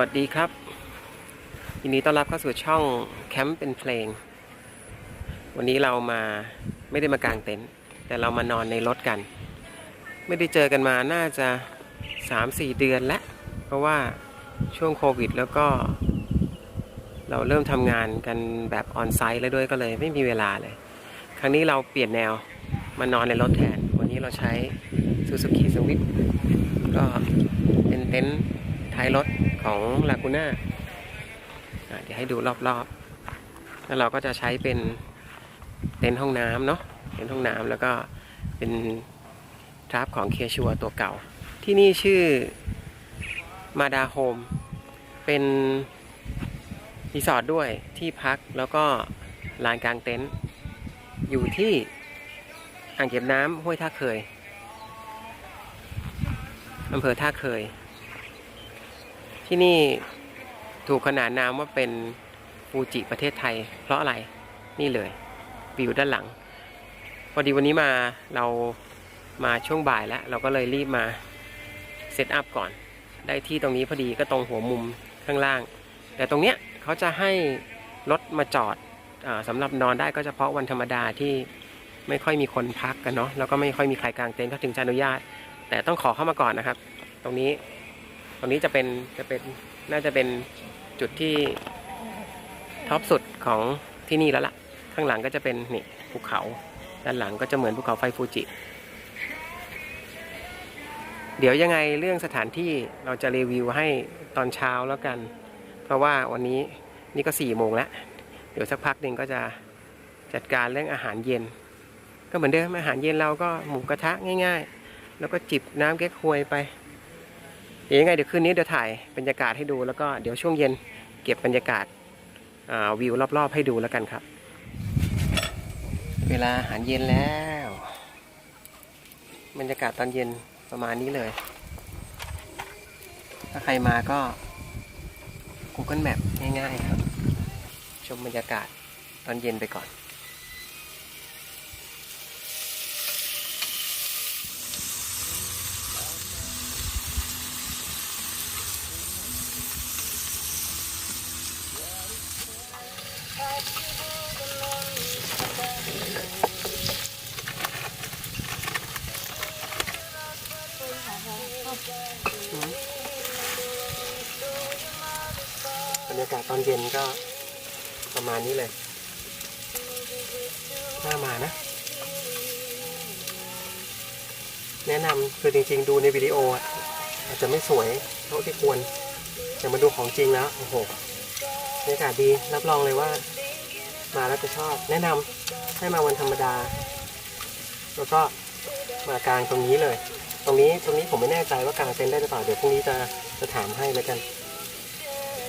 วัสดีครับยินดีต้อนรับเข้าสู่ช่องแคมป์เป็นเพลง วันนี้เรามาไม่ได้มากางเต็นท์แต่เรามานอนในรถกัน ไม่ได้เจอกันมาน่าจะ 3-4 เดือนแล้ว เพราะว่าช่วงโควิดแล้วก็ เราเริ่มทำงานกันแบบออนไซต์แล้วด้วยก็เลยไม่มีเวลาเลย ครั้งนี้เราเปลี่ยนแนวมานอนในรถแทน วันนี้เราใช้ Suzuki Swift ก็เป็นเต็นท์ท้ายรถ ของลากูน่าเดี๋ยวให้ดูรอบๆ แล้วเราก็จะใช้เป็นเต็นท์ห้องน้ำเนาะเต็นท์ห้องน้ำแล้วก็เป็นทราฟของเคชัวตัวเก่า ที่นี่ชื่อมาดาโฮมเป็นรีสอร์ทด้วยที่พักแล้วก็ลานกลางเต็นท์อยู่ที่อ่างเก็บน้ำห้วยท่าเคยอำเภอท่าเคย ที่นี่ถูกขนานนามว่าเป็นฟูจิประเทศไทย เพราะอะไรนี่เลยวิวด้านหลัง พอดีวันนี้มาเรามาช่วงบ่ายแล้ว เราก็เลยรีบมาเซตอัพก่อน ได้ที่ตรงนี้พอดีก็ตรงหัวมุมข้างล่าง แต่ตรงเนี้ยเขาจะให้รถมาจอดอสำหรับนอนได้ก็เฉพาะวันธรรมดาที่ไม่ค่อยมีคนพักกันเนาะแล้วก็ไม่ค่อยมีใครกางเต็นท์เขาถึงจะอนุญาต แต่ต้องขอเข้ามาก่อนนะครับ ตรงนี้ รงนี้จะเป็นจะเป็นน่าจะเป็นจุดที่ท็อปสุดของที่นี่แล้วล่ะ ข้างหลังก็จะเป็นนี่ภูเขา ด้านหลังก็จะเหมือนภูเขาไฟฟูจิ เดี๋ยวยังไงเรื่องสถานที่เราจะรีวิวให้ตอนเช้าแล้วกัน เพราะว่าวันนี้นี่ก็สี่โมงแล้ว เดี๋ยวสักพักหนึ่งก็จะจัดการเรื่องอาหารเย็น ก็เหมือนเดิมอาหารเย็นเราก็หมูกระทะง่าย ๆ แล้วก็จิบน้ำเก๊กฮวยไป เดี๋ยวยังไงเดี๋ยวคืนนี้เดี๋ยวถ่ายบรรยากาศให้ดูแล้วก็เดี๋ยวช่วงเย็นเก็บบรรยากาศาวิวรอบๆให้ดูแล้วกันครับ เวลาอาหารเย็นแล้ว บรรยากาศตอนเย็นประมาณนี้เลย ถ้าใครมาก็ Google Map ง่ายๆครับ ชมบรรยากาศตอนเย็นไปก่อน รรยากาศตอนเย็นก็ประมาณนี้เลย น่ามานะ แนะนำคือจริงๆ ดูในวิดีโออาจจะไม่สวยเท่าที่ควร แต่มาดูของจริงแล้ว โอ้โหบรรยากาศดีรับรองเลยว่า มาแล้วจะชอบ แนะนำให้มาวันธรรมดา แล้วก็มากลางตรงนี้เลย ตรงนี้ตรงนี้ผมไม่แน่ใจว่ากลางเต็นท์ได้หรือเปล่าเดี๋ยวพรุ่งนี้จะจะถามให้แล้วกัน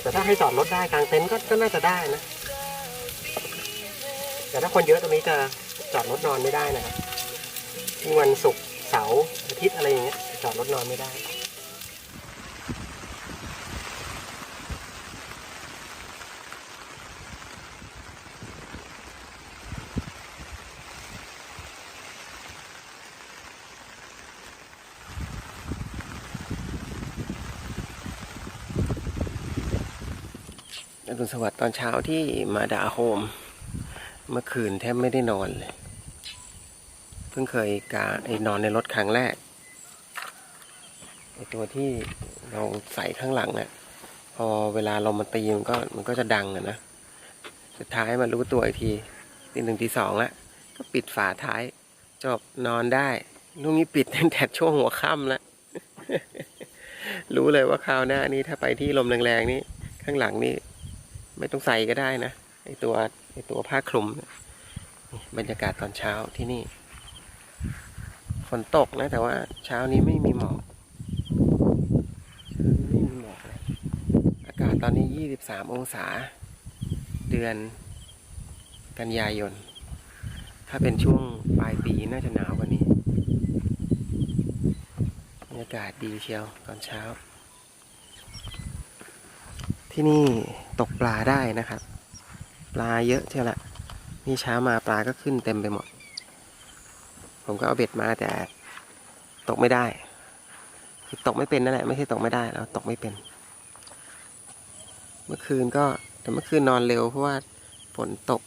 แต่ถ้าให้จอดรถได้กลางเต็นท์ก็ก็น่าจะได้นะ แต่ถ้าคนเยอะตรงนี้จะจอดรถนอนไม่ได้นะครับมีวันศุกร์เสาร์อาทิตย์อะไรอย่างเงี้ยจอดรถนอนไม่ได้ อรุณสวัสดิ์ตอนเช้าที่มาดาโฮม เมื่อคืนแทบไม่ได้นอนเลย เพิ่งเคยกาไอ้นอนในรถครั้งแรกไอ้ตัวที่เราใส่ข้างหลังเนี่ยพอเวลาเรามาตีมันก็มันก็จะดังอะนะ สุดท้ายมารู้ตัวอีกทีตีหนึ่งตีสองละก็ปิดฝาท้าย จบนอนได้ลูกนี้ปิดตั้งแต่ช่วงหัวค่ำแล้วรู้เลยว่าคราวหน้านี้ถ้าไปที่ลมแรงๆนี่ข้างหลังนี่ ไม่ต้องใส่ก็ได้นะไอตัวไอตัวผ้าคลุมนี่บรรยากาศตอนเช้าที่นี่ ฝนตกนะ แต่ว่าเช้านี้ไม่มีหมอกไม่มีหมอกเลยอากาศตอนนี้ยี่สิบสามองศา เดือน กันยายน ถ้าเป็นช่วงปลายปีน่าจะหนาวกว่านี้บรรยากาศดีเชียวตอนเช้า ที่นี่ตกปลาได้นะครับ ปลาเยอะเชียวละนี่เช้ามาปลาก็ขึ้นเต็มไปหมด ผมก็เอาเบ็ดมาแต่ตกไม่ได้คือตกไม่เป็นนั่นแหละไม่ใช่ตกไม่ได้แล้วตกไม่เป็น เมื่อคืนก็แต่เมื่อคืนนอนเร็วเพราะว่าฝนตก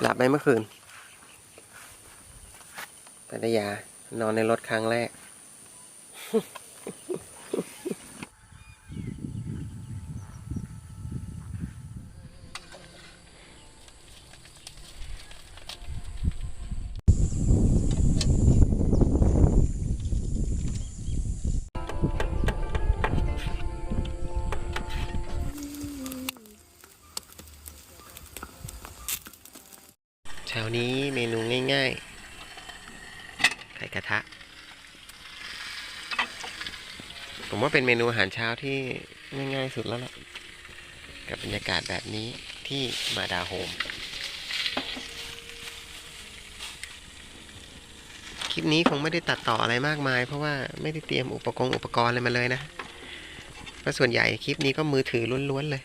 หลับไหมเมื่อคืนปัตยานอนในรถครั้งแรก เช้านี้เมนูง่ายๆ ไข่กระทะ ผมว่าเป็นเมนูอาหารเช้าที่ง่ายๆสุดแล้วล่ะ กับบรรยากาศแบบนี้ที่มาดาโฮม คลิปนี้คงไม่ได้ตัดต่ออะไรมากมาย เพราะว่าไม่ได้เตรียมอุปกรณ์อุปกรณ์อะไรมาเลยนะเพราะส่วนใหญ่คลิปนี้ก็มือถือล้วนๆเลย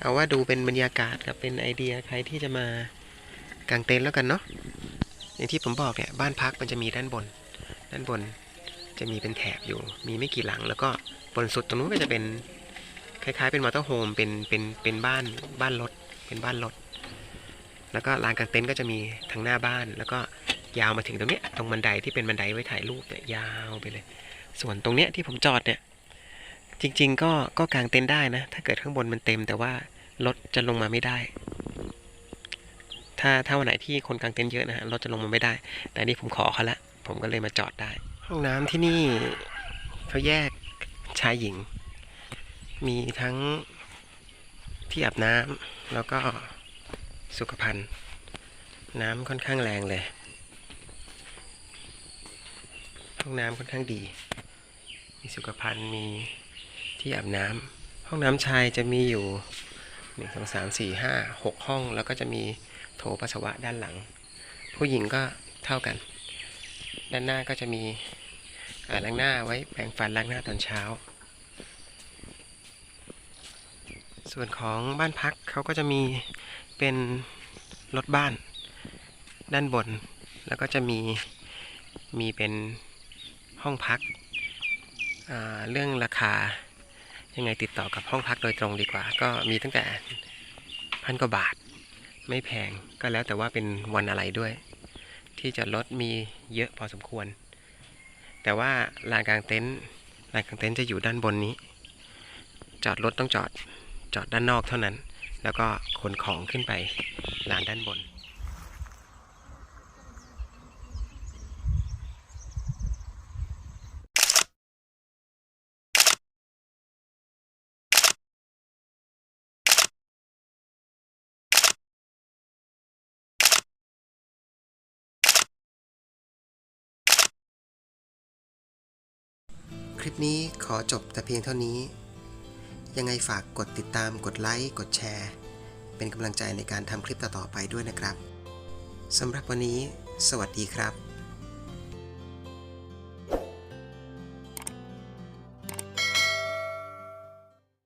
เอาว่าดูเป็นบรรยากาศกับเป็นไอเดียใครที่จะมา กางเต็นท์แล้วกันเนาะอย่างที่ผมบอกเนี่ยบ้านพักมันจะมีด้านบน ด้านบนจะมีเป็นแถบอยู่ มีไม่กี่หลัง แล้วก็บนสุดตรงนู้นก็จะเป็นคล้ายๆเป็นมอเตอร์โฮมเป็นเป็นเป็นบ้านบ้านรถเป็นบ้านรถแล้วก็ลานกางเต็นท์ก็จะมีทางหน้าบ้าน แล้วก็ยาวมาถึงตรงเนี้ยตรงบันไดที่เป็นบันไดไว้ถ่ายรูปเนี่ยยาวไปเลย ส่วนตรงเนี้ยที่ผมจอดเนี่ยจริง ๆ ก็ก็กางเต็นท์ได้นะ ถ้าเกิดข้างบนมันเต็มแต่ว่ารถจะลงมาไม่ได้ ถ้าถ้าวันไหนที่คนกางเต็นท์เยอะนะฮะรถจะลงมาไม่ได้ แต่นี่ผมขอเขาละ ผมก็เลยมาจอดได้ ห้องน้ำที่นี่เขาแยกชายหญิง มีทั้งที่อาบน้ำแล้วก็สุขภัณฑ์ น้ำค่อนข้างแรงเลย ห้องน้ำค่อนข้างดี มีสุขภัณฑ์มีที่อาบน้ำห้องน้ำชายจะมีอยู่หนึ่งสองสามสี่ห้าหกห้องแล้วก็จะมี โถปัสสาวะด้านหลัง ผู้หญิงก็เท่ากัน ด้านหน้าก็จะมีล้างหน้าไว้แปรงฟันล้างหน้าตอนเช้า ส่วนของบ้านพักเขาก็จะมีเป็นรถบ้าน ด้านบน แล้วก็จะมีมีเป็นห้องพัก เรื่องราคายังไงติดต่อกับห้องพักโดยตรงดีกว่า ก็มีตั้งแต่พันกว่าบาท ไม่แพงก็แล้วแต่ว่าเป็นวันอะไรด้วย ที่จอดรถมีเยอะพอสมควร แต่ว่าลานกลางเต็นท์ลานกลางเต็นท์จะอยู่ด้านบนนี้ จอดรถต้องจอดจอดด้านนอกเท่านั้น แล้วก็ขนของขึ้นไปลานด้านบน คลิปนี้ขอจบแต่เพียงเท่านี้ ยังไงฝากกดติดตามกดไลค์ กดแชร์ เป็นกำลังใจในการทำคลิปต่อๆไปด้วยนะครับสำหรับวันนี้ สวัสดีครับ